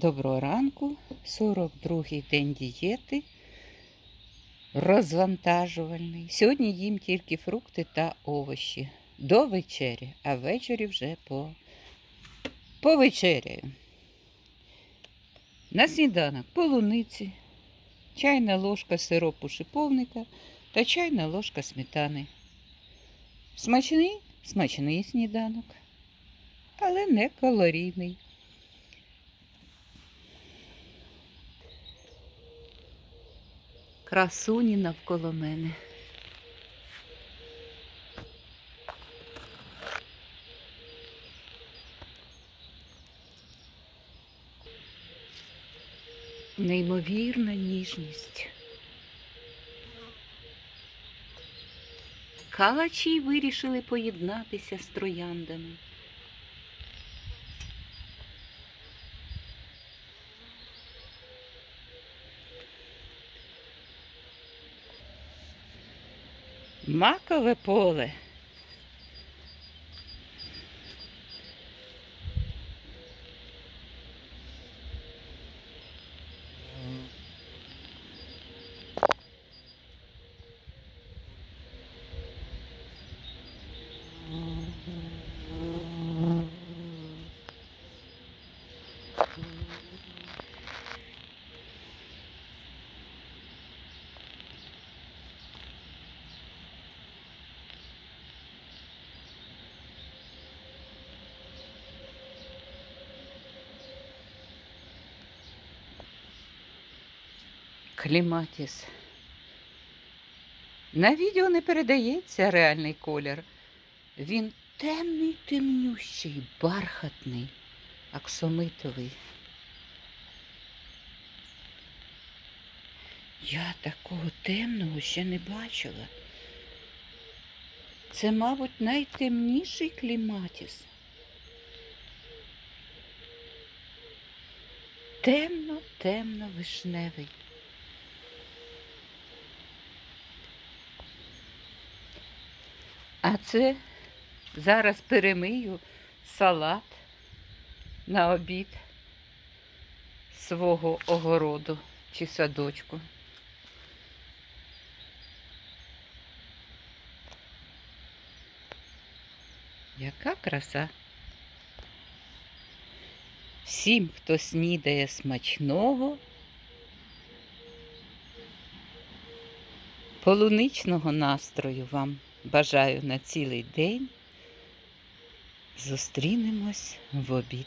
Доброго ранку, 42-й день дієти, розвантажувальний. Сьогодні їм тільки фрукти та овочі до вечері, а ввечері вже по, повечеряю. На сніданок полуниці, чайна ложка сиропу шиповника та чайна ложка сметани. Смачний, смачний сніданок, але не калорійний. Красуні навколо мене. Неймовірна ніжність. Калачі вирішили поєднатися з трояндами. Макове поле. Кліматіс. На відео не передається реальний колір. Він темний, темнющий, бархатний, аксомитовий. Я такого темного ще не бачила. Це, мабуть, найтемніший кліматіс. Темно-темно вишневий. А це зараз перемию салат на обід свого огороду чи садочку. Яка краса. Всім, хто снідає смачного, полуничного настрою вам бажаю на цілий день. Зустрінемось в обід.